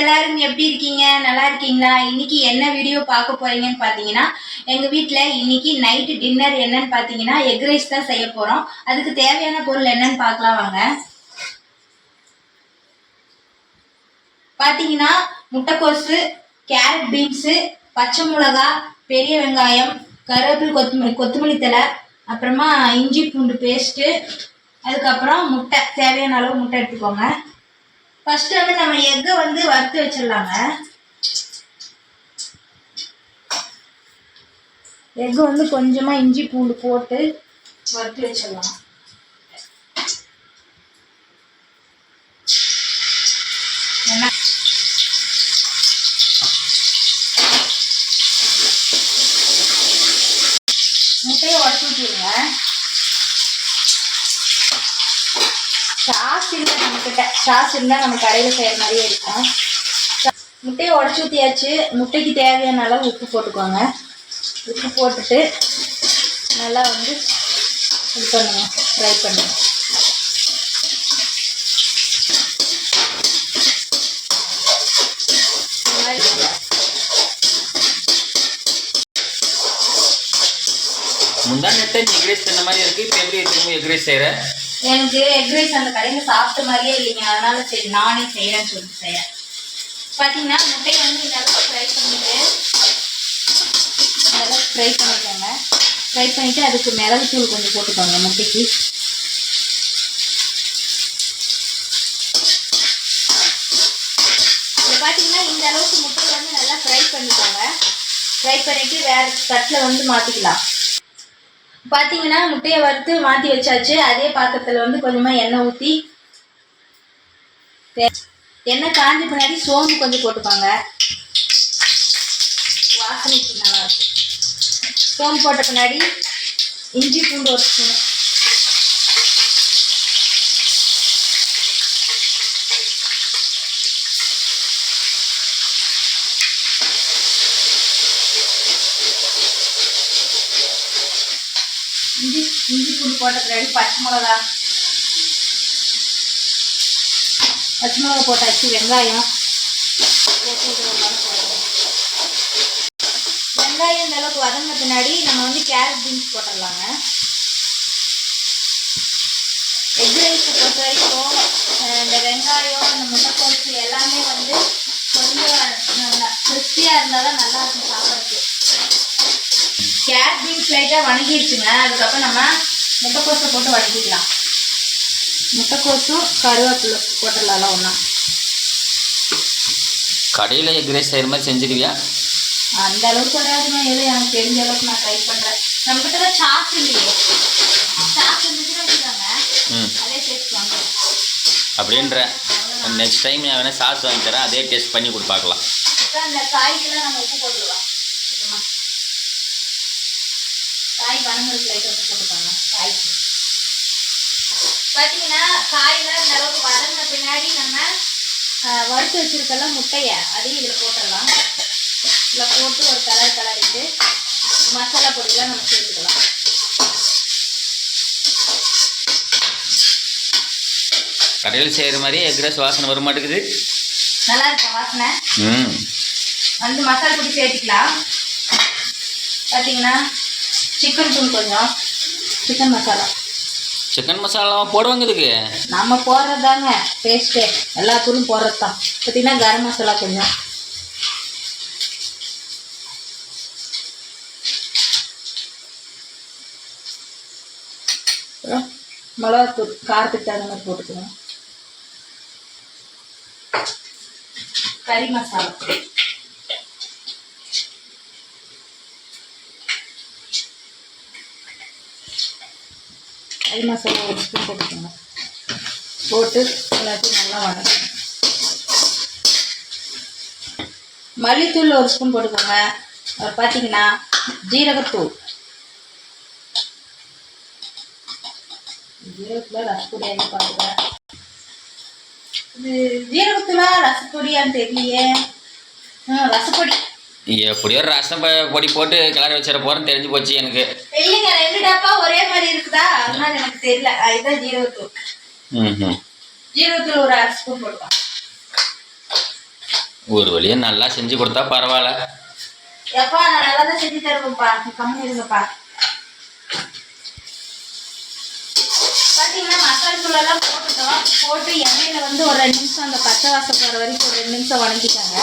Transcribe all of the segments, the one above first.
எல்லாரும் எப்படி இருக்கீங்க? நல்லா இருக்கீங்களா? இன்னைக்கு என்ன வீடியோ பார்க்க போறீங்கன்னு பார்த்தீங்கன்னா எங்க வீட்ல இன்னைக்கு நைட்டு டின்னர் என்னன்னு பார்த்தீங்கன்னா எக் ரைஸ் தான் செய்ய போறோம். அதுக்கு தேவையான பொருள் என்னன்னு பார்க்கலாம் வாங்க. பார்த்தீங்கன்னா முட்டைக்கோசு கேரட் பீன்ஸு பச்சை மிளகா பெரிய வெங்காயம் கருவேப்பில் கொத்தமல்லி கொத்தமல்லி தழை அப்புறமா இஞ்சி பூண்டு பேஸ்ட்டு அதுக்கப்புறம் முட்டை. தேவையான அளவு முட்டை எடுத்துக்கோங்க. ஃபர்ஸ்ட் வந்து நம்ம எக்கை வந்து வறுத்து வச்சிடலாங்க. எக்கு வந்து கொஞ்சமாக இஞ்சி பூண்டு போட்டு வறுத்து வச்சிடலாம். என்ன முட்டையை உடச்சு விட்டுருங்க சாஸ் இல்லை. நம்மக்கிட்ட சாஸ் இருந்தால் நம்ம கடையில் செய்கிற மாதிரியே இருக்கும். முட்டையை உடச்சி ஊற்றியாச்சு முட்டைக்கு தேவையான அளவு உப்பு போட்டுக்கோங்க. உப்பு போட்டுட்டு நல்லா வந்து இது பண்ணுங்க. ஃப்ரை பண்ணுங்க. முந்தா நெட்டை எக் ரைஸ் பண்ண மாதிரி இருக்கு. இப்போ எப்படி திரும்ப எக் ரைஸ் எனக்கு எக் ரைஸ் அந்த கடையில் சாப்பிட்ட மாதிரியே இல்லைங்க. அதனால சரி நானே செய்கிறேன்னு சொல்லிட்டு செய்யறேன் பார்த்தீங்கன்னா முட்டையை வந்து இந்த அளவுக்கு ஃப்ரை பண்ணிட்டு இந்த அளவுக்கு ஃப்ரை பண்ணிக்கோங்க. ஃப்ரை பண்ணிவிட்டு அதுக்கு மிளகு தூள் கொஞ்சம் போட்டுக்கோங்க முட்டைக்கு. பார்த்தீங்கன்னா இந்த அளவுக்கு முட்டையை வந்து நல்லா ஃப்ரை பண்ணிக்கோங்க. ஃப்ரை பண்ணிவிட்டு வேறு தட்டில் வந்து மாற்றிக்கலாம் பார்த்தீங்கன்னா முட்டையை வறுத்து மாற்றி வச்சாச்சு. அதே பாத்திரத்தில் வந்து கொஞ்சமாக எண்ணெய் ஊற்றி எண்ணெய் காஞ்ச பின்னாடி சோம்பு கொஞ்சம் போட்டுப்பாங்க. வாசனைக்கு நல்லாயிருக்கும் சோம்பு போட்ட பின்னாடி இஞ்சி பூண்டு ஒரு ஸ்பூன். இஞ்சி இஞ்சி பூண்டு போட்ட பின்னாடி பச்சை மிளகா. பச்சை மிளகா போட்டாச்சு வெங்காயம். வெங்காயம் இந்த அளவுக்கு வதங்க பின்னாடி நம்ம வந்து கேரட் பீன்ஸ் போட்டுடலாங்க. எக் ரைஸை பொறுத்த வரைக்கும் அஹ், இந்த வெங்காயம் இந்த முட்டைக்கோசு எல்லாமே வந்து கொஞ்சம் கிறிஸ்பியாக இருந்தால் தான் நல்லா இருக்கும் சாப்பிட்றதுக்கு கேரட் பீன்ஸ் லைட்டாக வணங்கிடுச்சுங்க அதுக்கப்புறம் நம்ம முட்டைக்கோஸை போட்டு வதக்கிக்கலாம். முட்டைக்கோஸும் கருவேப்பிலை போட்டுடலாம் ஒன்றா கடையில் எக் ரைஸ் செய்கிற மாதிரி செஞ்சுக்குவியா? அந்த அளவுக்கு வராதுங்க ஏதோ எனக்கு தெரிஞ்ச அளவுக்கு நான் ட்ரை பண்ணுறேன் நம்மகிட்ட தான் சாஸ் இல்லையே. சாஸ் இருந்துச்சுன்னா வச்சுக்கோங்க. ம். அதே டேஸ்ட் வாங்க. அப்படின்ற நெக்ஸ்ட் டைம் நான் வேணால் சாஸ் வாங்கி தரேன். அதே டேஸ்ட் பண்ணி கொடு பார்க்கலாம். அப்புறம் அந்த காய்க்கெல்லாம் நம்ம உப்பு போட்டுடலாம். காய் வணங்குறதுக்கு லைட்டாக உப்பு போட்டுக்கோங்க காய்க்கு பார்த்தீங்கன்னா காயெல்லாம் இந்த அளவுக்கு வதங்கின பின்னாடி நம்ம வறுத்து வச்சிருக்கல முட்டையை அதையும் இதில் போட்டுடலாம். இதில் போட்டு ஒரு கலர் கலரிட்டு மசாலா பொடியெல்லாம் நம்ம சேர்த்துக்கலாம். கடையில் செய்கிற மாதிரியே எக் ரைஸ் வாசனை வர மாட்டேங்குது. நல்லா இருக்கும் வாசனை. ம். வந்து மசாலா பொடி சேர்த்துக்கலாம். பார்த்தீங்கன்னா சிக்கன் தூள் கொஞ்சம். சிக்கன் மசாலா சிக்கன் மசாலாவும் போடுவாங்க இதுக்கு நம்ம போடுறது தாங்க டேஸ்ட்டு எல்லா தூளும் போடுறது தான் பார்த்தீங்கன்னா கரம் மசாலா கொஞ்சம். மிளகாத்தூள் காரத்துக்கு தகுந்த மாதிரி போட்டுக்கணும் கறி மசாலா கறி மசாலா ஒரு ஸ்பூன் போட்டுக்கோங்க. போட்டு எல்லாத்தையும் நல்லா வதக்கணும். மல்லித்தூள் ஒரு ஸ்பூன் போட்டுக்கோங்க. அப்புறம் பார்த்தீங்கன்னா ஜீரகத்தூள். ஜீரகத்தில் ரசப்பொடியாக பாருங்க இது ஜீரகத்தூளா ரசப்பொடியான்னு தெரியலையே. ரசப்பொடி. எப்படியோ ரசம் ப- பொடி போட்டு கிளறி வச்சிட போகிறேன்னு தெரிஞ்சு போச்சு எனக்கு. இல்லைங்க ரெண்டு டப்பா ஒரே மாதிரி இருக்குதா? அதனால எனக்கு தெரியல. இதுதான் ஜீரகத்தூள். ம் ஜீரகத்தூள் ஒரு அரை ஸ்பூன் போட்டுக்கலாம். ஒரு வழியாக நல்லா செஞ்சு கொடுத்தா பரவாயில்ல. எப்பா நான் நல்லா தான் செஞ்சு தருவேன்ப்பா. கம்மி இருங்கப்பா. பார்த்தீங்கன்னா மசாலா தூள் எல்லாம் போட்டுட்டோம். போட்டு எண்ணெயில் வந்து ஒரு ரெண்டு நிமிஷம் அந்த பச்சை வாசம் போகிற வரைக்கும் ஒரு ரெண்டு நிமிஷம் வணங்கிட்டாங்க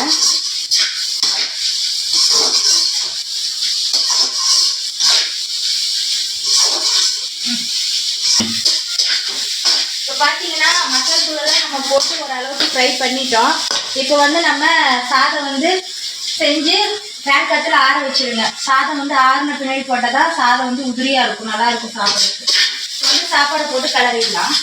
இப்போ பார்த்தீங்கன்னா மசால் தூளெல்லாம் நம்ம போட்டு ஓரளவுக்கு ஃப்ரை பண்ணிட்டோம். இப்போ வந்து நம்ம சாதம் வந்து செஞ்சு ஃபேன் கட்டில் ஆற வச்சிருங்க. சாதம் வந்து ஆறுன பின்னாடி போட்டால் தான் சாதம் வந்து உதிரியாக இருக்கும். நல்லா இருக்கும் சாப்பிட்றதுக்கு. வந்து சாப்பாடு போட்டு கிளறிடலாம்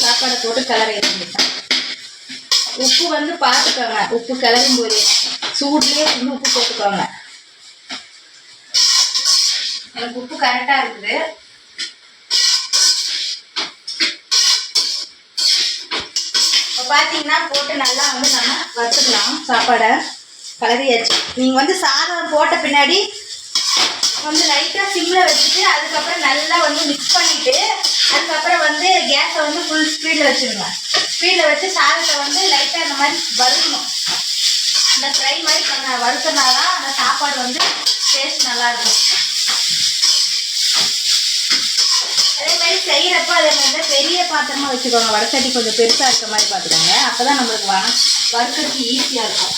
சாப்பாடை போட்டு கிளறி எடுத்துக்கிட்டேன் உப்பு வந்து பார்த்துக்கோங்க. உப்பு கிளறும் போது. சூட்லேயே வந்து உப்பு போட்டுக்கோங்க. எனக்கு உப்பு கரெக்டாக இருக்குது. இப்போ பார்த்தீங்கன்னா போட்டு நல்லா வந்து நம்ம வறுத்துக்கலாம். சாப்பாடை கலரியாச்சு நீங்கள் வந்து சாதம் போட்ட பின்னாடி வந்து லைட்டாக சிம்மில் வச்சுட்டு அதுக்கப்புறம் நல்லா வந்து மிக்ஸ் பண்ணிவிட்டு அதுக்கப்புறம் வந்து கேஸை வந்து ஃபுல் ஸ்பீடில் வச்சுருங்க. ஸ்பீடில் வச்சு சாதத்தை வந்து லைட்டாக இந்த மாதிரி வறுக்கணும் இந்த ஃப்ரை மாதிரி பண்ண வறுத்தனாதான் அந்த சாப்பாடு வந்து டேஸ்ட் நல்லா இருக்கும். அதே மாதிரி செய்கிறப்ப அதே மாதிரி தான் பெரிய பாத்திரமாக வச்சுக்கோங்க. வடச்சட்டி கொஞ்சம் பெருசாக இருக்க மாதிரி பார்த்துக்கோங்க அப்போ தான் நம்மளுக்கு வர வறுக்கிறதுக்கு ஈஸியாக இருக்கும்.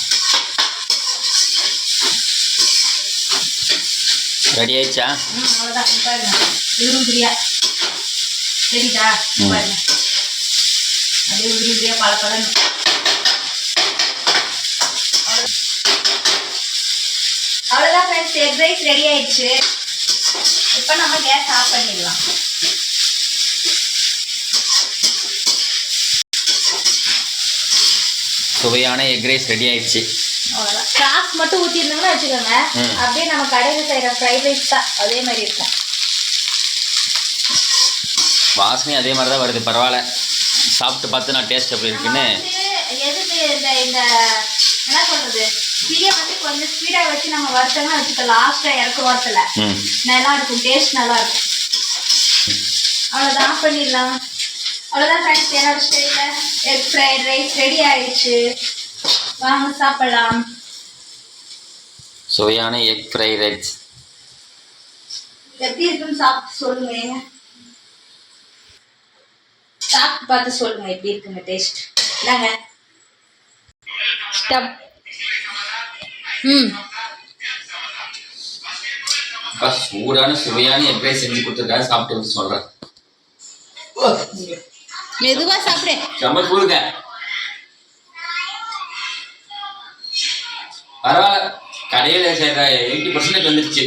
ரெடி ஆயிடுச்சா அவ்வளோதான் பாருங்க உதிரி உதிரியா சரிதா ம். பாருங்க அப்படியே உதிரி உதிரியா பல பழம் அவ்வளோதான் ஃப்ரெண்ட்ஸ் எக் ரைஸ் ரெடி ஆயிடுச்சு இப்போ நம்ம கேஸ் ஆஃப் பண்ணிடலாம் சுவையான எக் ரைஸ் ரெடி ஆயிடுச்சு அவ்வளோதான் சாஸ் மட்டும் ஊற்றிருந்தோம்னா வச்சுக்கோங்க. அப்படியே நம்ம கடையில் செய்கிற ஃப்ரைட் ரைஸ் தான். அதே மாதிரி இருக்கும். வாசனை அதே மாதிரி தான் வருது. பரவாயில்ல. சாப்பிட்டு பார்த்து நான் டேஸ்ட் எப்படி இருக்குன்னு. எதுக்கு இந்த இந்த என்ன சொல்றது? தீயை வந்து கொஞ்சம் ஸ்பீடா வச்சு நம்ம வறுத்தோம்னா வச்சுக்க லாஸ்டா இறக்க வரத்துல. நல்லா இருக்கும் டேஸ்ட் நல்லா இருக்கும் அவ்வளோதான் ஆஃப் பண்ணிடலாம். அவ்வளோதான் ஃப்ரெண்ட்ஸ் என்னோட ஸ்டைலில் எக் ஃப்ரைட் ரைஸ் ரெடி ஆயிடுச்சு. வாங்க சாப்பிடலாம். சுவையான எக் ஃப்ரை ரைஸ் எப்படி இருக்குன்னு சாப்பிட்டு சொல்லுங்க. சாப்பிட்டு பார்த்து சொல்லுங்க எப்படி இருக்குங்க டேஸ்ட் இந்தாங்க. ஸ்டப் ம். சூடான சுவையான எக் ரைஸ் செஞ்சு கொடுத்துருக்காரு. சாப்பிட்டு வந்து சொல்கிறேன் மெதுவா சாப்பிடு. செம்ம சூடுங்க. செய்கிற எயிட்டி பர்சன்டேஜ் வந்துருச்சு.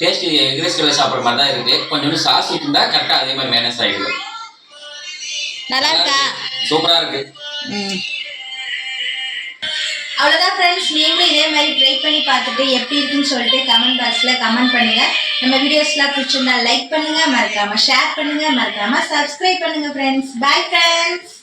டேஸ்ட் எக் ரைஸ் கடையில் சாப்பிட்ற மாதிரி தான் இருக்குது கொஞ்சோண்டு சாஸ் ஊற்றிருந்தா கரெக்டாக அதே மாதிரி மேனஸ் ஆகிடுது நல்லா இருக்கா? சூப்பராக இருக்கு. அவ்வளோதான் ஃப்ரெண்ட்ஸ் நீங்களும் இதே மாதிரி ட்ரை பண்ணி பார்த்துட்டு எப்படி இருக்குன்னு சொல்லிட்டு கமெண்ட் பாக்ஸில் கமெண்ட் பண்ணுங்க. நம்ம வீடியோஸ்லாம் பிடிச்சிருந்தா லைக் பண்ணுங்க. மறக்காம ஷேர் பண்ணுங்க. மறக்காம சப்ஸ்கிரைப் பண்ணுங்க ஃப்ரெண்ட்ஸ் பை ஃப்ரெண்ட்ஸ்